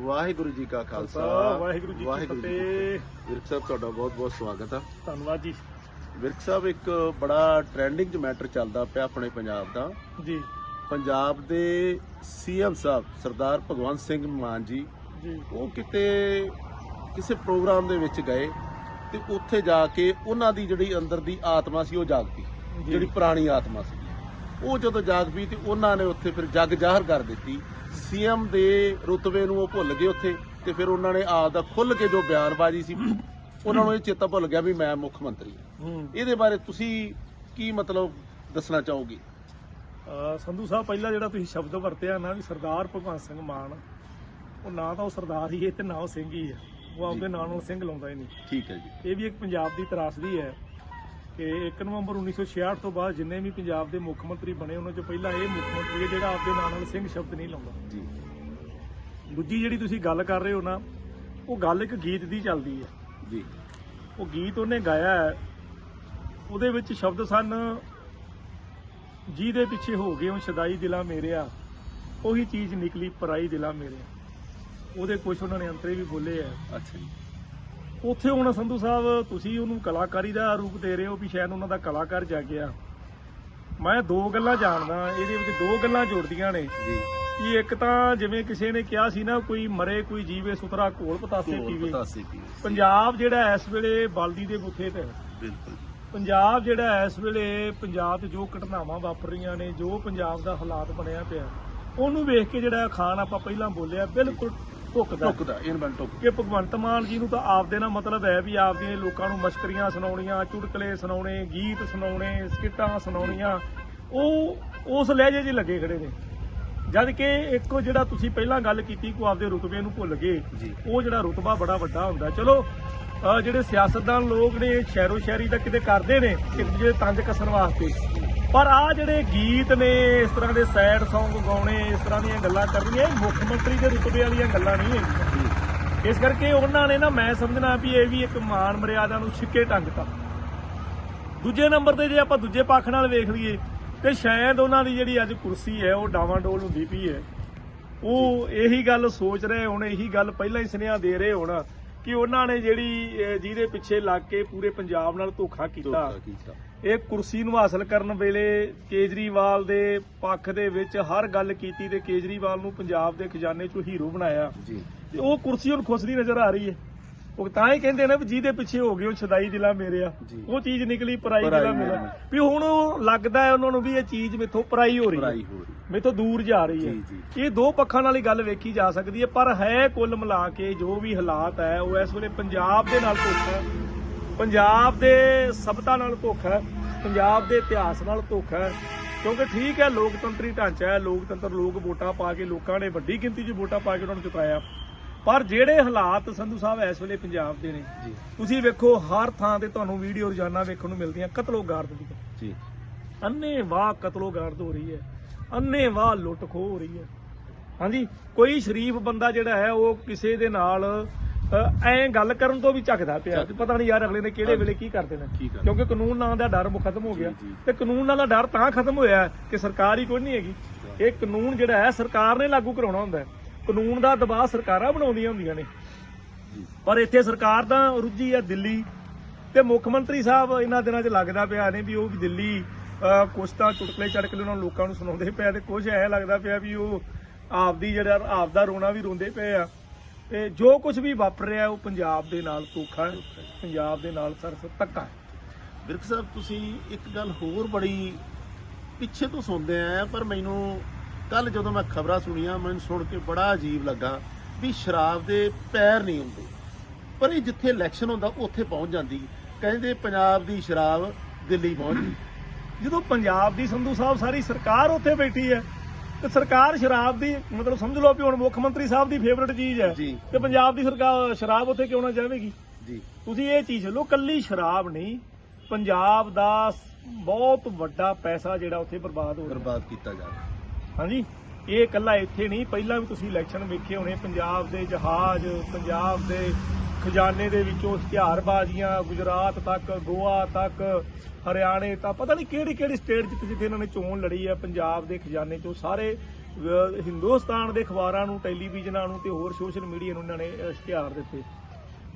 ਵਾਹਿਗੁਰੂ ਜੀ ਕਾ ਖਾਲਸਾ ਵਾਹਿਗੁਰੂ ਜੀ ਕੀ ਫਤਿਹ। ਵਿਰਕ ਸਾਹਿਬ ਤੁਹਾਡਾ ਬਹੁਤ ਬਹੁਤ ਸਵਾਗਤ ਆ। ਧੰਨਵਾਦ ਜੀ। ਵਿਰਕ ਸਾਹਿਬ ਇੱਕ ਬੜਾ ਟ੍ਰੈਂਡਿੰਗ ਮੈਟਰ ਚੱਲਦਾ ਪਿਆ ਆਪਣੇ ਪੰਜਾਬ ਦਾ। ਜੀ। ਪੰਜਾਬ ਦੇ ਸੀਐਮ ਸਾਹਿਬ ਸਰਦਾਰ ਭਗਵੰਤ ਸਿੰਘ ਮਾਨ ਜੀ ਉਹ ਕਿਤੇ ਕਿਸੇ ਪ੍ਰੋਗਰਾਮ ਦੇ ਵਿੱਚ ਗਏ ਤੇ ਉੱਥੇ ਜਾ ਕੇ ਉਹਨਾਂ ਦੀ ਜਿਹੜੀ ਅੰਦਰ ਦੀ ਆਤਮਾ ਸੀ ਉਹ ਜਾਗ ਪਈ ਜੀ। ਜਿਹੜੀ ਪੁਰਾਣੀ ਆਤਮਾ ਸੀ। ਉਹ ਜਦੋਂ ਜਾਗ ਪਈ ਤੇ ਉਹਨਾਂ ਨੇ ਉੱਥੇ ਫਿਰ ਜਗ ਜ਼ਾਹਰ ਕਰ ਦਿੱਤੀ। ਸੀਐਮ ਦੇ ਰੁਤਬੇ ਨੂੰ ਉਹ ਭੁੱਲ ਗਏ ਉੱਥੇ ਤੇ ਫਿਰ ਉਹਨਾਂ ਨੇ ਆਪ ਦਾ ਖੁੱਲ ਕੇ ਜੋ ਬਿਆਨਬਾਜ਼ੀ ਸੀ ਉਹਨਾਂ ਨੂੰ ਇਹ ਚੇਤਾ ਭੁੱਲ ਗਿਆ ਵੀ ਮੈਂ ਮੁੱਖ ਮੰਤਰੀ ਹਾਂ। ਇਹਦੇ ਬਾਰੇ ਤੁਸੀਂ ਕੀ ਮਤਲਬ ਦੱਸਣਾ ਚਾਹੋਗੇ? ਸੰਧੂ ਸਾਹਿਬ ਪਹਿਲਾਂ ਜਿਹੜਾ ਤੁਸੀਂ ਸ਼ਬਦ ਵਰਤਿਆ ਨਾ ਵੀ ਸਰਦਾਰ ਭਗਵੰਤ ਸਿੰਘ ਮਾਨ ਉਹ ਨਾ ਤਾਂ ਉਹ ਸਰਦਾਰ ਹੀ ਹੈ ਤੇ ਨਾ ਉਹ ਸਿੰਘ ਹੀ ਹੈ। ਉਹ ਆਪਦੇ ਨਾਂ ਨਾਲ ਸਿੰਘ ਲਾਉਂਦਾ ਹੀ ਨਹੀਂ। ਠੀਕ ਹੈ ਜੀ। ਇਹ ਵੀ ਇੱਕ ਪੰਜਾਬ ਦੀ ਤਰਾਸਦੀ ਹੈ। ਕਿ 1 ਨਵੰਬਰ 1966 ਤੋਂ ਬਾਅਦ ਜਿੰਨੇ ਵੀ ਪੰਜਾਬ ਦੇ ਮੁੱਖ ਮੰਤਰੀ ਬਣੇ ਉਹਨਾਂ ਚੋਂ ਪਹਿਲਾਂ ਇਹ ਮੁੱਖ ਮੰਤਰੀ ਹੈ ਜਿਹੜਾ ਆਪਦੇ ਨਾਂ ਨਾਲ ਸਿੰਘ ਸ਼ਬਦ ਨਹੀਂ ਲਾਉਂਦਾ। ਜੀ। ਦੂਜੀ ਜਿਹੜੀ ਤੁਸੀਂ ਗੱਲ ਕਰ ਰਹੇ ਹੋ ਨਾ ਉਹ ਗੱਲ ਇੱਕ ਗੀਤ ਦੀ ਚੱਲਦੀ ਹੈ। ਜੀ। ਉਹ ਗੀਤ ਉਹਨੇ ਗਾਇਆ ਹੈ ਉਹਦੇ ਵਿੱਚ ਸ਼ਬਦ ਸਨ ਜਿਹਦੇ ਪਿੱਛੇ ਹੋ ਗਏ ਉਹ ਸ਼ਦਾਈ ਦਿਲਾਂ ਮੇਰਿਆ ਉਹੀ ਚੀਜ਼ ਨਿਕਲੀ ਪਰਾਈ ਦਿਲਾਂ ਮੇਰਿਆ। ਉਹਦੇ ਕੁਝ ਉਹਨਾਂ ਨੇ ਅੰਤਰੇ ਵੀ ਬੋਲੇ ਆ ਅੱਛਾ ਜੀ। ਉੱਥੇ ਹੁਣ ਸੰਧੂ ਸਾਹਿਬ ਤੁਸੀਂ ਉਹਨੂੰ ਕਲਾਕਾਰੀ ਦਾ ਰੂਪ ਦੇ ਰਹੇ ਹੋ ਵੀ ਸ਼ਾਇਦ ਉਹਨਾਂ ਦਾ ਕਲਾਕਾਰ ਜਾਗਿਆ ਮੈਂ ਦੋ ਗੱਲਾਂ ਜਾਣਦਾ ਇਹਦੇ ਵਿੱਚ ਦੋ ਗੱਲਾਂ ਜੁੜਦੀਆਂ ਨੇ। ਜੀ। ਕਿ ਇੱਕ ਤਾਂ ਜਿਵੇਂ ਕਿਸੇ ਨੇ ਕਿਹਾ ਸੀ ਨਾ ਕੋਈ ਮਰੇ ਕੋਈ ਜੀਵੇ ਸੁਤਰਾ ਘੋਲ ਪਤਾਸੇ ਪੀਵੇ। ਪੰਜਾਬ ਜਿਹੜਾ ਇਸ ਵੇਲੇ ਬਲਦੀ ਦੇ ਬੁੱਥੇ ਤੇ। ਬਿਲਕੁਲ। ਪੰਜਾਬ ਜਿਹੜਾ ਇਸ ਵੇਲੇ ਪੰਜਾਬ 'ਚ ਜੋ ਘਟਨਾਵਾਂ ਵਾਪਰ ਰਹੀਆਂ ਨੇ ਜੋ ਪੰਜਾਬ ਦਾ ਹਾਲਾਤ ਬਣਿਆ ਪਿਆ ਉਹਨੂੰ ਵੇਖ ਕੇ ਜਿਹੜਾ ਖਾਨ ਆਪਾਂ ਪਹਿਲਾਂ ਬੋਲਿਆ ਬਿਲਕੁਲ ਢੁੱਕਦਾ ਟੁੱਕਦਾ ਇਨਵੈਂਟ ਟੁੱਕ ਕਿ ਭਗਵੰਤ ਮਾਨ ਜੀ ਨੂੰ ਤਾਂ ਆਪਦੇ ਨਾਲ ਮਤਲਬ ਹੈ ਵੀ ਆਪਦੀਆਂ ਲੋਕਾਂ ਨੂੰ ਮਸ਼ਕਰੀਆਂ ਸੁਣਾਉਣੀਆਂ ਚੁਟਕਲੇ ਸੁਣਾਉਣੇ ਗੀਤ ਸੁਣਾਉਣੇ ਸਕਿੱਟਾਂ ਸੁਣਾਉਣੀਆਂ ਉਹ ਉਸ ਲਹਿਜੇ 'ਚ ਲੱਗੇ ਖੜੇ ਨੇ। ਜਦ ਕਿ ਇੱਕੋ ਜਿਹੜਾ ਤੁਸੀਂ ਪਹਿਲਾਂ ਗੱਲ ਕੀਤੀ ਕੋ ਆਪਦੇ ਰੁਤਬੇ ਨੂੰ ਭੁੱਲ ਗਏ ਉਹ ਜਿਹੜਾ ਰੁਤਬਾ ਬੜਾ ਵੱਡਾ ਹੁੰਦਾ। ਚਲੋ ਜਿਹੜੇ ਸਿਆਸਤਦਾਨ ਲੋਕ ਨੇ ਸ਼ਹਿਰੋ ਸ਼ਹਿਰੀ ਦਾ ਕਿਤੇ ਕਰਦੇ ਨੇ ਇੱਕ ਦੂਜੇ ਤੰਜ ਕੱਸਣ ਵਾਸਤੇ। ਪਰ ਆ ਜਿਹੜੇ ਗੀਤ ਨੇ ਇਸ ਤਰ੍ਹਾਂ ਦੇ ਸੈਡ Song ਗਾਉਣੇ ਇਸ ਤਰ੍ਹਾਂ ਦੀਆਂ ਗੱਲਾਂ ਕਰਨੀਆਂ ਇਹ ਮੁੱਖ ਮੰਤਰੀ ਦੇ ਰੁਤਬੇ ਵਾਲੀਆਂ ਗੱਲਾਂ ਨਹੀਂ ਹੈਗੀਆਂ। ਇਸ ਕਰਕੇ ਉਹਨਾਂ ਨੇ ਨਾ ਮੈਂ ਸਮਝਣਾ ਵੀ ਇਹ ਵੀ ਇੱਕ ਮਾਨ ਮਰਿਆਦਾ ਨੂੰ ਛਿੱਕੇ ਟੰਗਤਾ ਦੂਜੇ ਨੰਬਰ ਤੇ ਜੇ ਆਪਾਂ ਦੂਜੇ ਪੱਖ ਨਾਲ ਵੇਖ ਲਈਏ ਤੇ ਸ਼ਾਇਦ ਉਹਨਾਂ ਦੀ ਜਿਹੜੀ ਅੱਜ ਕੁਰਸੀ ਹੈ ਉਹ ਡਾਵਾਂਡੋਲ ਹੁੰਦੀ ਪਈ ਹੈ। ਉਹ ਇਹੀ ਗੱਲ ਸੋਚ ਰਹੇ ਹੁਣ ਇਹੀ ਗੱਲ ਪਹਿਲਾਂ ਹੀ ਸੁਨੇਹਾ ਦੇ ਰਹੇ ਹੁਣ। ਕਿ ਉਹਨਾਂ ਨੇ ਜਿਹੜੀ ਅਹ, ਜਿਹਦੇ ਪਿੱਛੇ ਲੱਗ ਕੇ ਪੂਰੇ ਪੰਜਾਬ ਨਾਲ ਧੋਖਾ ਕੀਤਾ। ਧੋਖਾ ਕੀਤਾ। ਇਹ ਕੁਰਸੀ ਨੂੰ ਹਾਸਲ ਕਰਨ ਵੇਲੇ ਕੇਜਰੀਵਾਲ ਦੇ ਪੱਖ ਦੇ ਵਿੱਚ ਹਰ ਗੱਲ ਕੀਤੀ ਤੇ ਕੇਜਰੀਵਾਲ ਨੂੰ ਪੰਜਾਬ ਦੇ ਖਜ਼ਾਨੇ 'ਚੋਂ ਹੀਰੋ ਬਣਾਇਆ। ਜੀ। ਤੇ ਉਹ ਕੁਰਸੀ ਹੁਣ ਖੁਸਦੀ ਨਜ਼ਰ ਆ ਰਹੀ ਹੈ। ਉਹ ਤਾਂ ਹੀ ਕਹਿੰਦੇ ਨੇ ਵੀ ਜਿਹਦੇ ਪਿੱਛੇ ਹੋ ਗਏ ਉਹ ਛਦਾਈ ਦਿਲਾ ਮੇਰੇ ਆ। ਜੀ। ਉਹ ਚੀਜ਼ ਨਿਕਲੀ ਪਰਾਈ ਪਰਾਈ ਦਿਲਾ ਮੇਰੇ। ਮੇਰਾ ਵੀ ਹੁਣ ਉਹ ਲੱਗਦਾ ਹੈ ਉਹਨਾਂ ਨੂੰ ਵੀ ਇਹ ਚੀਜ਼ ਮੇਥੋਂ ਪਰਾਈ ਹੋ ਰਹੀ ਹੈ। ਪੜਾਈ ਹੋ ਰਹੀ ਮੇਥੋਂ ਦੂਰ ਜਾ ਰਹੀ ਹੈ। ਜੀ, ਇਹ ਦੋ ਪੱਖਾਂ ਨਾਲ ਹੀ ਗੱਲ ਵੇਖੀ ਜਾ ਸਕਦੀ ਹੈ ਪਰ ਹੈ ਕੁੱਲ ਮਿਲਾ ਕੇ ਜੋ ਵੀ ਹਾਲਾਤ ਹੈ ਉਹ ਇਸ ਵੇਲੇ ਪੰਜਾਬ ਦੇ ਨਾਲ ਧੋਖਾ ਹੈ। ਪੰਜਾਬ ਦੇ ਸਭਤਾ ਨਾਲ ਧੋਖਾ ਹੈ। ਪੰਜਾਬ ਦੇ ਇਤਿਹਾਸ ਨਾਲ ਧੋਖਾ ਹੈ। ਕਿਉਂਕਿ ਠੀਕ ਹੈ ਲੋਕਤੰਤਰੀ ਢਾਂਚਾ ਹੈ ਲੋਕਤੰਤਰ ਲੋਕ ਵੋਟਾਂ ਪਾ ਕੇ ਲੋਕਾਂ ਨੇ ਵੱਡੀ ਗਿਣਤੀ 'ਚ ਵੋਟਾਂ ਪਾ ਕੇ ਉਹਨਾਂ ਨੂੰ ਚੁਕਾਇਆ। ਪਰ ਜਿਹੜੇ ਹਾਲਾਤ ਸੰਧੂ ਸਾਹਿਬ ਇਸ ਵੇਲੇ ਪੰਜਾਬ ਦੇ ਨੇ ਜੀ। ਤੁਸੀਂ ਵੇਖੋ ਹਰ ਥਾਂ ਤੇ ਤੁਹਾਨੂੰ ਵੀਡੀਓ ਰੋਜ਼ਾਨਾ ਵੇਖਣ ਨੂੰ ਮਿਲਦੀਆਂ ਕਤਲੋ ਗਾਰਦ ਦੀਆਂ ਜੀ। ਅੰਨੇ ਵਾਹ ਕਤਲੋ ਗਾਰਦ ਹੋ ਰਹੀ ਹੈ ਅੰਨੇ ਵਾਹ ਲੁੱਟ ਖੋਹ ਹੋ ਰਹੀ ਹੈ। ਹਾਂਜੀ ਕੋਈ ਸ਼ਰੀਫ ਬੰਦਾ ਜਿਹੜਾ ਹੈ ਉਹ ਕਿਸੇ ਦੇ ਨਾਲ ਐਂ ਗੱਲ ਕਰਨ ਤੋਂ ਵੀ ਝਕਦਾ ਪਿਆ। ਪਤਾ ਨਹੀਂ ਯਾਰ ਅਗਲੇ ਨੇ ਕਿਹੜੇ ਵੇਲੇ ਕੀ ਕਰ ਦੇਣਾ। ਕਿਉਂਕਿ ਕਾਨੂੰਨ ਨਾਂ ਦਾ ਡਰ ਖਤਮ ਹੋ ਗਿਆ। ਤੇ ਕਾਨੂੰਨ ਨਾਂ ਦਾ ਡਰ ਤਾਂ ਖਤਮ ਹੋਇਆ ਕਿ ਸਰਕਾਰ ਹੀ ਕੋਈ ਨਹੀਂ ਹੈਗੀ। ਇਹ ਕਾਨੂੰਨ ਜਿਹੜਾ ਹੈ ਸਰਕਾਰ ਨੇ ਲਾਗੂ ਕਰਾਉਣਾ ਹੁੰਦਾ ਹੈ। ਕਾਨੂੰਨ ਦਾ ਦਬਾਅ ਸਰਕਾਰਾਂ ਬਣਾਉਂਦੀਆਂ ਹੁੰਦੀਆਂ ਨੇ। ਪਰ ਇੱਥੇ ਸਰਕਾਰ ਤਾਂ ਰੁੱਝੀ ਆ ਦਿੱਲੀ ਤੇ ਮੁੱਖ ਮੰਤਰੀ ਸਾਹਿਬ ਇਹਨਾਂ ਦਿਨਾਂ 'ਚ ਲੱਗਦਾ ਪਿਆ ਨੇ ਵੀ ਉਹ ਵੀ ਦਿੱਲੀ ਕੁਛ ਤਾਂ ਚੁਟਕਲੇ ਚੜਕਲੇ ਉਹਨਾਂ ਲੋਕਾਂ ਨੂੰ ਸੁਣਾਉਂਦੇ ਪਿਆ ਤੇ ਕੁਝ ਐ ਲੱਗਦਾ ਪਿਆ ਵੀ ਉਹ ਆਪਦੀ ਜਿਹੜਾ, ਆਪਦਾ ਰੋਣਾ ਵੀ ਰੋਂਦੇ ਪਏ ਆ। ਤੇ ਜੋ ਕੁਝ ਵੀ ਵਾਪਰ ਰਿਹਾ ਉਹ ਪੰਜਾਬ ਦੇ ਨਾਲ ਧੋਖਾ ਹੈ, ਪੰਜਾਬ ਦੇ ਨਾਲ ਸਰਫ ਧੱਕਾ ਹੈ। ਵਿਰਕ ਸਾਹਿਬ, ਤੁਸੀਂ ਇੱਕ ਗੱਲ ਹੋਰ ਬੜੀ ਪਿੱਛੇ ਤੋਂ ਸੁਣਦੇ ਆ, ਪਰ ਮੈਨੂੰ ਕੱਲ ਜਦੋਂ ਮੈਂ ਖਬਰਾਂ ਸੁਣੀਆਂ ਮੈਨੂੰ ਸੁਣ ਕੇ ਬੜਾ ਅਜੀਬ ਲੱਗਾ ਵੀ ਸ਼ਰਾਬ ਦੇ ਪੈਰ ਨਹੀਂ ਹੁੰਦੇ। ਪਰ ਇਹ ਜਿੱਥੇ ਇਲੈਕਸ਼ਨ ਹੁੰਦਾ ਉੱਥੇ ਪਹੁੰਚ ਜਾਂਦੀ। ਕਹਿੰਦੇ ਪੰਜਾਬ ਦੀ ਸ਼ਰਾਬ ਦਿੱਲੀ ਪਹੁੰਚ ਜਦੋਂ ਪੰਜਾਬ ਦੀ ਸੰਧੂ ਸਾਹਿਬ ਸਾਰੀ ਸਰਕਾਰ ਉੱਥੇ ਬੈਠੀ ਹੈ ਤੇ ਸਰਕਾਰ ਸ਼ਰਾਬ ਦੀ ਮਤਲਬ ਸਮਝ ਲਓ ਵੀ ਹੁਣ ਮੁੱਖ ਮੰਤਰੀ ਸਾਹਿਬ ਦੀ ਫੇਵਰਿਟ ਚੀਜ਼ ਹੈ। ਤੇ ਪੰਜਾਬ ਦੀ ਸਰਕਾਰ ਸ਼ਰਾਬ ਉੱਥੇ ਕਿਉਂ ਨਾ ਜਾਵੇਗੀ? ਜੀ। ਤੁਸੀਂ ਇਹ ਚੀਜ਼ ਲੋ ਕੱਲੀ ਸ਼ਰਾਬ ਨਹੀਂ ਪੰਜਾਬ ਦਾ ਬਹੁਤ ਵੱਡਾ ਪੈਸਾ ਜਿਹੜਾ ਉੱਥੇ ਬਰਬਾਦ ਹੋ ਰਿਹਾ। ਬਰਬਾਦ ਕੀਤਾ ਜਾ ਰਿਹਾ। ਹਾਂਜੀ? ਇਹ ਇਕੱਲਾ ਇੱਥੇ ਨਹੀਂ, ਪਹਿਲਾਂ ਵੀ ਤੁਸੀਂ ਇਲੈਕਸ਼ਨ ਵੇਖੇ ਹੋਣੇ, ਪੰਜਾਬ ਦੇ ਜਹਾਜ਼, ਪੰਜਾਬ ਦੇ ਖਜ਼ਾਨੇ ਦੇ ਵਿੱਚੋਂ ਹਥਿਆਰਬਾਜ਼ੀਆਂ, ਗੁਜਰਾਤ ਤੱਕ, ਗੋਆ ਤੱਕ, ਹਰਿਆਣੇ ਤੱਕ ਪਤਾ ਨਹੀਂ ਕਿਹੜੀ ਕਿਹੜੀ ਸਟੇਟ ਜਿੱਥੇ ਜਿੱਥੇ ਇਹਨਾਂ ਨੇ ਚੋਣ ਲੜੀ ਹੈ, ਪੰਜਾਬ ਦੇ ਖਜ਼ਾਨੇ ਚੋਂ। ਸਾਰੇ ਹਿੰਦੁਸਤਾਨ ਦੇ ਅਖਬਾਰਾਂ ਨੂੰ ਟੈਲੀਵਿਜ਼ਨਾਂ ਨੂੰ ਤੇ ਹੋਰ ਸੋਸ਼ਲ ਮੀਡੀਆ ਨੂੰ ਇਹਨਾਂ ਨੇ ਇਸ਼ਤਿਹਾਰ ਦਿੱਤੇ।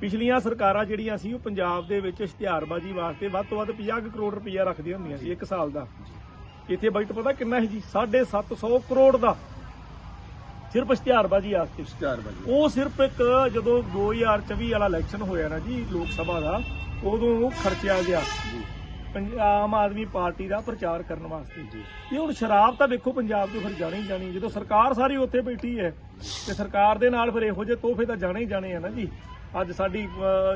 ਪਿਛਲੀਆਂ ਸਰਕਾਰਾਂ ਜਿਹੜੀਆਂ ਸੀ, ਉਹ ਪੰਜਾਬ ਦੇ ਵਿੱਚ ਇਸ਼ਤਿਹਾਰਬਾਜ਼ੀ ਵਾਸਤੇ ਵੱਧ ਤੋਂ ਵੱਧ 50 ਕੁ ਕਰੋੜ ਰੁਪਈਆ ਰੱਖਦੀਆਂ ਹੁੰਦੀਆਂ ਸੀ, ਇੱਕ ਸਾਲ ਦਾ। ਇੱਥੇ ਬਜਟ ਪਤਾ ਕਿੰਨਾ ਹੈ ਜੀ? 750 ਕਰੋੜ ਦਾ। ਸਿਰਫ ਇਸ਼ਤਿਹਾਰਬਾਜ਼ੀ ਵਾਸਤੇ। ਇਸ਼ਤਿਹਾਰ ਬਾਜੀ ਉਹ ਸਿਰਫ ਇੱਕ ਜਦੋਂ 2024 ਵਾਲਾ ਇਲੈਕਸ਼ਨ ਹੋਇਆ ਨਾ ਜੀ ਲੋਕ ਸਭਾ ਦਾ ਉਦੋਂ ਉਹ ਖਰਚਿਆ ਗਿਆ। ਆਮ ਆਦਮੀ ਪਾਰਟੀ ਦਾ ਪ੍ਰਚਾਰ ਕਰਨ ਵਾਸਤੇ। ਜੀ। ਇਹ ਹੁਣ ਸ਼ਰਾਬ ਤਾਂ ਵੇਖੋ ਪੰਜਾਬ ਤੋਂ ਫਿਰ ਜਾਣੀ ਹੀ ਜਾਣੀ। ਜਦੋਂ ਸਰਕਾਰ ਸਾਰੀ ਉੱਥੇ ਬੈਠੀ ਹੈ ਤੇ ਸਰਕਾਰ ਦੇ ਨਾਲ ਫਿਰ ਇਹੋ ਜਿਹੇ ਤੋਹਫੇ ਤਾਂ ਜਾਣੇ ਹੀ ਜਾਣੇ ਆ ਨਾ ਜੀ। ਅੱਜ ਸਾਡੀ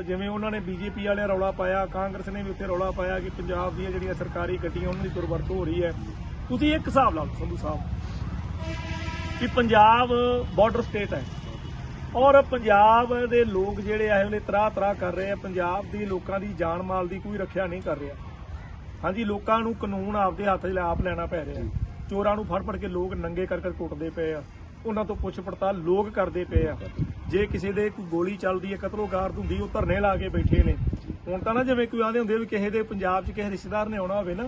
ਜਿਵੇਂ ਉਹਨਾਂ ਨੇ ਬੀਜੇਪੀ ਵਾਲੇ ਰੌਲਾ ਪਾਇਆ ਕਾਂਗਰਸ ਨੇ ਵੀ ਉੱਥੇ ਰੌਲਾ ਪਾਇਆ ਕਿ ਪੰਜਾਬ ਦੀਆਂ ਜਿਹੜੀਆਂ ਸਰਕਾਰੀ ਗੱਡੀਆਂ ਉਹਨਾਂ ਦੀ ਦੁਰਵਰਤੋਂ ਹੋ ਰਹੀ ਹੈ। ਤੁਸੀਂ ਇੱਕ ਹਿਸਾਬ ਲਾਓ ਸੰਧੂ ਸਾਹਿਬ ਕਿ ਪੰਜਾਬ ਬਾਰਡਰ ਸਟੇਟ ਹੈ ਔਰ ਪੰਜਾਬ ਦੇ ਲੋਕ ਜਿਹੜੇ ਆ ਉਹਨੇ ਤਰਾ ਤਰਾ ਕਰ ਰਹੇ ਆ ਪੰਜਾਬ ਦੀ ਲੋਕਾਂ ਦੀ ਜਾਨ ਮਾਲ ਦੀ ਕੋਈ ਰੱਖਿਆ ਨਹੀਂ ਕਰ ਰਿਹਾ। ਹਾਂਜੀ ਲੋਕਾਂ ਨੂੰ ਕਾਨੂੰਨ ਆਪਦੇ ਹੱਥ 'ਚ ਆਪ ਲੈਣਾ ਪੈ ਰਿਹਾ। ਚੋਰਾਂ ਨੂੰ ਫੜ ਫੜ ਕੇ ਲੋਕ ਨੰਗੇ ਕਰ ਕਰ ਕੁੱਟਦੇ ਪਏ ਆ। ਉਹਨਾਂ ਤੋਂ ਪੁੱਛ ਪੜਤਾਲ ਲੋਕ ਕਰਦੇ ਪਏ ਆ। ਜੇ ਕਿਸੇ ਦੇ ਕੋਈ ਗੋਲੀ ਚੱਲਦੀ ਹੈ ਕਤਲੋਗਾਰਦ ਹੁੰਦੀ ਉਹ ਧਰਨੇ ਲਾ ਕੇ ਬੈਠੇ ਨੇ। ਹੁਣ ਤਾਂ ਨਾ ਜਿਵੇਂ ਕੋਈ ਆਂਦੇ ਹੁੰਦੇ ਵੀ ਕਿਸੇ ਦੇ ਪੰਜਾਬ 'ਚ ਕਿਸੇ ਰਿਸ਼ਤੇਦਾਰ ਨੇ ਆਉਣਾ ਹੋਵੇ ਨਾ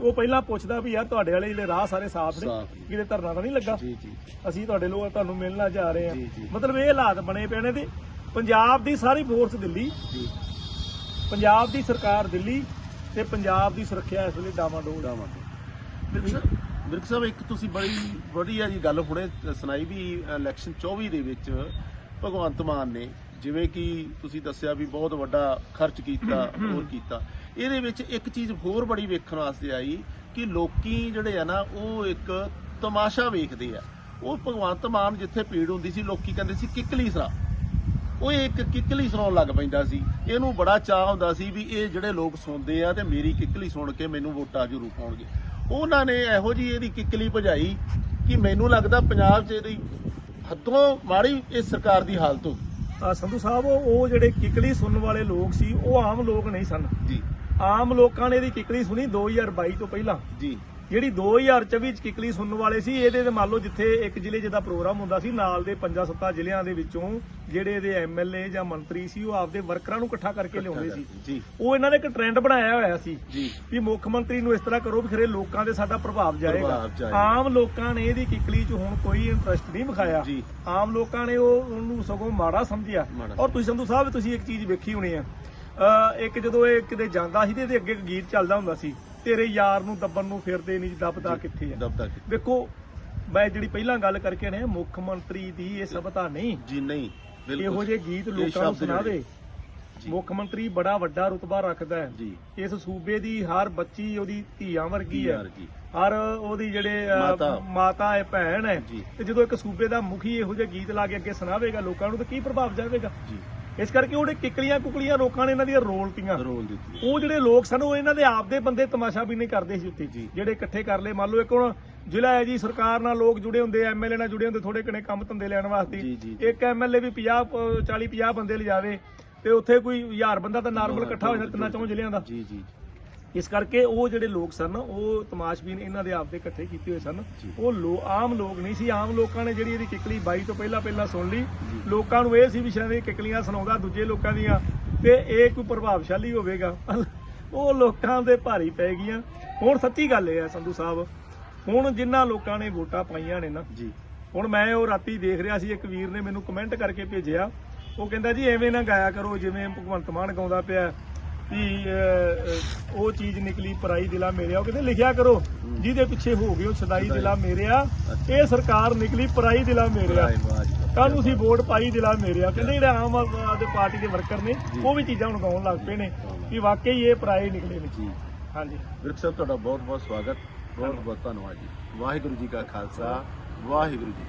ਉਹ ਪਹਿਲਾਂ ਪੁੱਛਦਾ ਵੀ ਯਾਰ ਤੁਹਾਡੇ ਵਾਲੇ ਜਿਹੜੇ ਰਾਹ ਸਾਰੇ ਸਾਫ਼ ਨੇ। ਕਿਤੇ ਧਰਨਾ ਤਾਂ ਨਹੀਂ ਲੱਗਾ? ਅਸੀਂ ਤੁਹਾਡੇ ਲੋਕ ਤੁਹਾਨੂੰ ਮਿਲਣਾ ਜਾ ਰਹੇ ਜੀ। ਮਤਲਬ ਇਹ ਹਾਲਾਤ ਬਣੇ ਪਏ ਨੇ ਤੇ ਪੰਜਾਬ ਦੀ ਸਾਰੀ ਫੋਰਸ ਦਿੱਲੀ ਪੰਜਾਬ ਦੀ ਸਰਕਾਰ ਦਿੱਲੀ ਤੇ ਪੰਜਾਬ ਦੀ ਸੁਰੱਖਿਆ ਇਸ ਵੇਲੇ ਡਾਵਾਡੋਲ। ਆ ਬਿਰਕ ਸਾਹਿਬ, ਇੱਕ ਤੁਸੀਂ ਬੜੀ ਵਧੀਆ ਜੀ ਗੱਲ ਹੁਣੇ ਸੁਣਾਈ ਵੀ ਇਲੈਕਸ਼ਨ 24 ਦੇ ਵਿੱਚ ਭਗਵੰਤ ਮਾਨ ਨੇ ਜਿਵੇਂ ਕਿ ਤੁਸੀਂ ਦੱਸਿਆ ਵੀ ਬਹੁਤ ਵੱਡਾ ਖਰਚ ਕੀਤਾ, ਹੋਰ ਕੀਤਾ। ਇਹਦੇ ਵਿੱਚ ਇੱਕ ਚੀਜ਼ ਹੋਰ ਬੜੀ ਵੇਖਣ ਵਾਸਤੇ ਆਈ ਕਿ ਲੋਕੀ ਜਿਹੜੇ ਆ ਨਾ, ਉਹ ਇੱਕ ਤਮਾਸ਼ਾ ਵੇਖਦੇ ਆ। ਉਹ ਭਗਵੰਤ ਮਾਨ ਜਿੱਥੇ ਭੀੜ ਹੁੰਦੀ ਸੀ, ਲੋਕੀ ਕਹਿੰਦੇ ਸੀ ਕਿੱਕਲੀ ਸਰਾ। ਉਹ ਇੱਕ ਕਿੱਕਲੀ ਸੁਣਾਉਣ ਲੱਗ ਪੈਂਦਾ ਸੀ। ਇਹਨੂੰ ਬੜਾ ਚਾਹ ਹੁੰਦਾ ਸੀ ਵੀ ਇਹ ਜਿਹੜੇ ਲੋਕ ਸੁਣਦੇ ਆ ਤੇ ਮੇਰੀ ਕਿੱਕਲੀ ਸੁਣ ਕੇ ਮੈਨੂੰ ਵੋਟਾਂ ਜ਼ਰੂਰ ਪਾਉਣਗੇ। ਉਹਨਾਂ ਨੇ ਇਹੋ ਜੀ ਇਹਦੀ ਕਿੱਕਲੀ ਭਜਾਈ ਕਿ ਮੈਨੂੰ ਲੱਗਦਾ ਪੰਜਾਬ 'ਚ ਇਹਦੀ ਹੱਦੋਂ ਮਾੜੀ ਇਸ ਸਰਕਾਰ ਦੀ ਹਾਲਤ ਹੋ ਆ ਸੰਧੂ ਸਾਹਿਬ ਉਹ ਉਹ ਜਿਹੜੇ ਕਿਕਲੀ ਸੁਣਨ ਵਾਲੇ ਲੋਕ ਸੀ ਉਹ ਆਮ ਲੋਕ ਨਹੀਂ ਸਨ। ਜੀ। ਆਮ ਲੋਕਾਂ ਨੇ ਇਹਦੀ ਕਿਕਲੀ ਸੁਣੀ 2022 ਤੋਂ ਪਹਿਲਾਂ। ਜੀ। ਜਿਹੜੀ 2024 ਚ ਕਿਕਲੀ ਸੁਣਨ ਵਾਲੇ ਸੀ ਇਹਦੇ ਤੇ ਮੰਨ ਲਓ ਜਿੱਥੇ ਇੱਕ ਜ਼ਿਲ੍ਹੇ ਜਿਹਦਾ ਪ੍ਰੋਗਰਾਮ ਹੁੰਦਾ ਸੀ ਨਾਲ ਦੇ ਪੰਜਾਂ ਸੱਤਾਂ ਜ਼ਿਲ੍ਹਿਆਂ ਦੇ ਵਿੱਚੋਂ ਜਿਹੜੇ ਇਹਦੇ ਐਮਐਲਏ ਜਾਂ ਮੰਤਰੀ ਸੀ ਉਹ ਆਪਦੇ ਵਰਕਰਾਂ ਨੂੰ ਇਕੱਠਾ ਕਰਕੇ ਲਿਆਉਂਦੇ ਸੀ। ਉਹ ਇਹਨਾਂ ਨੇ ਇੱਕ ਟ੍ਰੈਂਡ ਬਣਾਇਆ ਹੋਇਆ ਸੀ ਵੀ ਮੁੱਖ ਮੰਤਰੀ ਨੂੰ ਇਸ ਤਰ੍ਹਾਂ ਕਰੋ ਵੀ ਖਰੇ ਲੋਕਾਂ ਦੇ ਸਾਡਾ ਪ੍ਰਭਾਵ ਜਾਏਗਾ। ਆਮ ਲੋਕਾਂ ਨੇ ਇਹਦੀ ਕਿਕਲੀ 'ਚ ਹੁਣ ਕੋਈ ਇੰਟਰਸਟ ਨਹੀਂ ਵਿਖਾਇਆ। ਆਮ ਲੋਕਾਂ ਨੇ ਉਹ ਉਹਨੂੰ ਸਗੋਂ ਮਾੜਾ ਸਮਝਿਆ। ਔਰ ਤੁਸੀਂ ਸੰਧੂ ਸਾਹਿਬ ਤੁਸੀਂ ਇੱਕ ਚੀਜ਼ ਵੇਖੀ ਹੋਣੀ ਆ ਇੱਕ ਜਦੋਂ ਇਹ ਕਿਤੇ ਜਾਂਦਾ ਸੀ ਤੇ ਇਹਦੇ ਅੱਗੇ ਇੱਕ ਗੀਤ ਚੱਲਦਾ ਹੁੰਦਾ ਸੀ। ਤੇਰੇ ਯਾਰ ਨੂੰ ਦੱਬਣ ਨੂੰ ਫਿਰਦੇ ਨਹੀਂ ਦੱਬਦਾ ਕਿੱਥੇ ਆ? ਦਬਦਾ ਵੇਖੋ ਮੈਂ ਜਿਹੜੀ ਪਹਿਲਾਂ ਗੱਲ ਕਰਕੇ ਨੇ ਮੁੱਖ ਮੰਤਰੀ ਦੀ ਇਹ ਸਭਤਾ ਨਹੀਂ। ਜੀ ਨਹੀਂ ਬਿਲਕੁਲ। ਇਹੋ ਜਿਹੇ ਗੀਤ ਲੋਕਾਂ ਨੂੰ ਸੁਣਾਵੇ। ਮੁੱਖ ਮੰਤਰੀ ਬੜਾ ਵੱਡਾ ਰੁਤਬਾ ਰੱਖਦਾ ਹੈ। ਜੀ। ਇਸ ਸੂਬੇ ਦੀ ਹਰ ਬੱਚੀ ਉਹਦੀ ਧੀਆਂ ਵਰਗੀ ਹੈ। ਹਰ ਉਹਦੀ ਜਿਹੜੇ ਮਾਤਾ। ਹੈ ਭੈਣ ਹੈ। ਤੇ ਜਦੋਂ ਇੱਕ ਸੂਬੇ ਦਾ ਮੁਖੀ ਇਹੋ ਜਿਹੇ ਗੀਤ ਲਾ ਕੇ ਅੱਗੇ ਸੁਣਾਵੇਗਾ ਲੋਕਾਂ ਨੂੰ ਤਾਂ ਕੀ ਪ੍ਰਭਾਵ ਜਾਵੇਗਾ? ਜੀ। ਇਸ ਕਰਕੇ ਉਹਦੇ ਕਿਕਲੀਆਂ ਕੁਕਲੀਆਂ ਲੋਕਾਂ ਨੇ ਇਹਨਾਂ ਦੀਆਂ ਰੋਲਤੀਆਂ ਰੋਲ ਦਿੱਤੀ ਉਹ ਜਿਹੜੇ ਲੋਕ ਸਨ ਉਹ ਇਹਨਾਂ ਦੇ ਆਪ ਦੇ ਬੰਦੇ ਤਮਾਸ਼ਾ ਵੀ ਨਹੀਂ ਕਰਦੇ ਸੀ ਉੱਥੇ ਜੀ। ਜਿਹੜੇ ਇਕੱਠੇ ਕਰ ਲਏ। ਮੰਨ ਲਓ ਇੱਕ ਹੁਣ ਜ਼ਿਲ੍ਹਾ ਹੈ ਜੀ ਸਰਕਾਰ ਨਾਲ ਲੋਕ ਜੁੜੇ ਹੁੰਦੇ ਐਮਐਲਏ ਨਾਲ ਜੁੜੇ ਹੁੰਦੇ ਥੋੜੇ ਕਣੇ ਕੰਮ ਧੰਦੇ ਲੈਣ ਵਾਸਤੇ। ਇੱਕ ਐਮਐਲਏ ਵੀ 50 40 50 ਬੰਦੇ ਲਿਜਾਵੇ ਤੇ ਉੱਥੇ ਕੋਈ ਹਜ਼ਾਰ ਬੰਦਾ ਤਾਂ ਨਾਰਮਲ ਇਕੱਠਾ ਹੋ ਜਾਂਦਾ ਤਿੰਨਾਂ ਚੌਂ ਜ਼ਿਲ੍ਹਿਆਂ ਦਾ। ਜੀ ਜੀ। ਇਸ ਕਰਕੇ ਉਹ ਜਿਹੜੇ ਲੋਕ ਸਨ ਉਹ ਤਮਾਸ਼ਬੀਨ ਇਹਨਾਂ ਦੇ ਆਪ ਦੇ ਇਕੱਠੇ ਕੀਤੇ ਹੋਏ ਸਨ। ਉਹ ਲੋ ਆਮ ਲੋਕ ਨਹੀਂ ਸੀ। ਆਮ ਲੋਕਾਂ ਨੇ ਜਿਹੜੀ ਇਹਦੀ ਕਿਕਲੀ ਬਾਈ ਤੋਂ ਪਹਿਲਾਂ ਪਹਿਲਾਂ ਸੁਣ ਲਈ। ਲੋਕਾਂ ਨੂੰ ਇਹ ਸੀ ਵੀ ਸ਼ਾਇਦ ਇਹ ਕਿਕਲੀਆਂ ਸੁਣਾਉਂਦਾ ਦੂਜੇ ਲੋਕਾਂ ਦੀਆਂ ਤੇ ਇਹ ਕੋਈ ਪ੍ਰਭਾਵਸ਼ਾਲੀ ਹੋਵੇਗਾ। ਉਹ ਲੋਕਾਂ ਦੇ ਭਾਰੀ ਪੈ ਗਈਆਂ। ਹੁਣ ਸੱਚੀ ਗੱਲ ਇਹ ਹੈ ਸੰਧੂ ਸਾਹਿਬ ਹੁਣ ਜਿਨ੍ਹਾਂ ਲੋਕਾਂ ਨੇ ਵੋਟਾਂ ਪਾਈਆਂ ਨੇ ਨਾ ਜੀ। ਹੁਣ ਮੈਂ ਉਹ ਰਾਤੀ ਦੇਖ ਰਿਹਾ ਸੀ ਇੱਕ ਵੀਰ ਨੇ ਮੈਨੂੰ ਕਮੈਂਟ ਕਰਕੇ ਭੇਜਿਆ। ਉਹ ਕਹਿੰਦਾ ਜੀ ਐਵੇਂ ਨਾ ਗਾਇਆ ਕਰੋ ਜਿਵੇਂ ਭਗਵੰਤ ਮਾਨ ਗਾਉਂਦਾ ਪਿਆ। ਵੀ ਉਹ ਚੀਜ਼ ਨਿਕਲੀ ਪਰਾਈ ਦਿਲਾ ਮੇਰਿਆ। ਉਹ ਕਹਿੰਦੇ ਲਿਖਿਆ ਕਰੋ। ਜਿਹਦੇ ਪਿੱਛੇ ਹੋ ਗਏ ਉਹ ਛਦਾਈ ਦਿਲਾ ਮੇਰਿਆ। ਇਹ ਸਰਕਾਰ ਨਿਕਲੀ ਪਰਾਈ ਦਿਲਾ ਮੇਰਿਆ। ਜੀ। ਕਾਹਨੂੰ ਸੀ ਵੋਟ ਪਾਈ ਦਿਲਾ ਮੇਰਿਆ। ਕਹਿੰਦੇ ਜਿਹੜੇ ਆਮ ਆਦਮੀ ਪਾਰਟੀ ਦੇ ਵਰਕਰ ਨੇ ਉਹ ਵੀ ਚੀਜ਼ਾਂ ਹੁਣ ਗਾਉਣ ਲੱਗ ਪਏ ਨੇ ਵੀ ਵਾਕਈ ਇਹ ਪਰਾਏ ਨਿਕਲੇ ਨੇ ਜੀ। ਹਾਂਜੀ। ਵਿਰਕ ਸਾਹਿਬ ਤੁਹਾਡਾ ਬਹੁਤ ਬਹੁਤ ਸਵਾਗਤ। ਬਹੁਤ ਬਹੁਤ ਧੰਨਵਾਦ ਜੀ। ਵਾਹਿਗੁਰੂ ਜੀ ਕਾ ਖਾਲਸਾ। ਵਾਹਿਗੁਰੂ ਜੀ